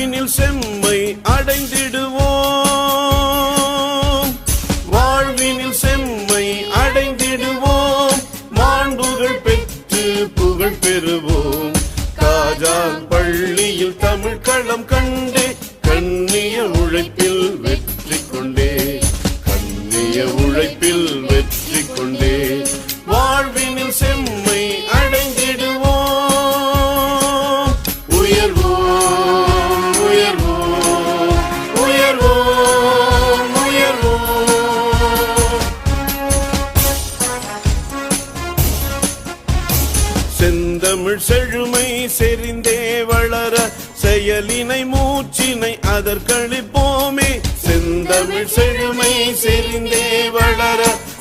வாழ்வினில் செம்மை அடைந்திடுவோம். வாழ்வினில் செம்மை அடைந்திடுவோம். மாண்புகள் பெற்று புகழ் பெறுவோம். காஜான் பள்ளியில் தமிழ் களம் கண்டே கண்ணிய உழைப்பில் வெற்றி கொண்டே. கண்ணிய உழைப்பில் செந்தமிழ் செழுமை செறிந்தே வளர செயலினை மூச்சினை அதற்கழிப்போமே. செந்தமிழ் செழுமை செறிந்தே வளர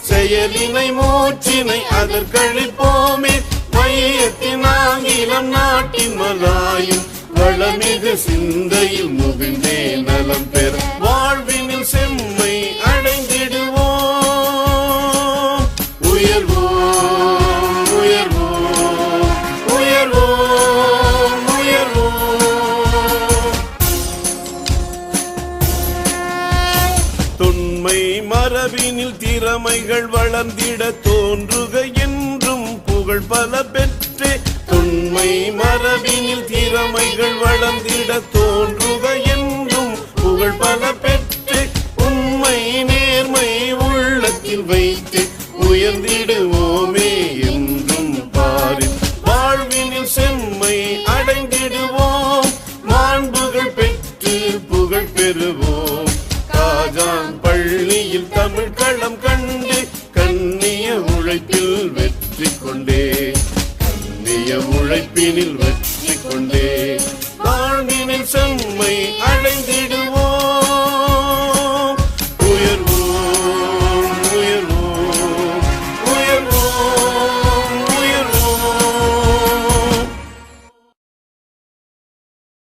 செயலினை மூச்சினை அதற்கழிப்போமே. மையத்தின் ஆங்கிலம் நாட்டின் மலாயும் வளமிகு சிந்த தொன்மை மரபினில் திறமைகள் வளர்ந்திட தோன்றுக என்றும் புகழ் பல பெற்றே. தொன்மை மரபினில் திறமைகள் வளர்ந்திட தோன்றுக என்றும் புகழ் பல பெற்றே. உண்மை நேர்மை உள்ளத்தில் வைத்து உயர்ந்திடுவோமே என்றும் பாரு. வாழ்வினில் செம்மை அடைந்திடுவோம். மாண்புகள் பெற்று புகழ் பெறுவோம். ராஜான் பள்ளியில் தமிழ் களம் கண்டு கண்ணிய உழைப்பில் வெற்றி கொண்டே. கண்ணிய உழைப்பினில் வெற்றி கொண்டே. செம்மை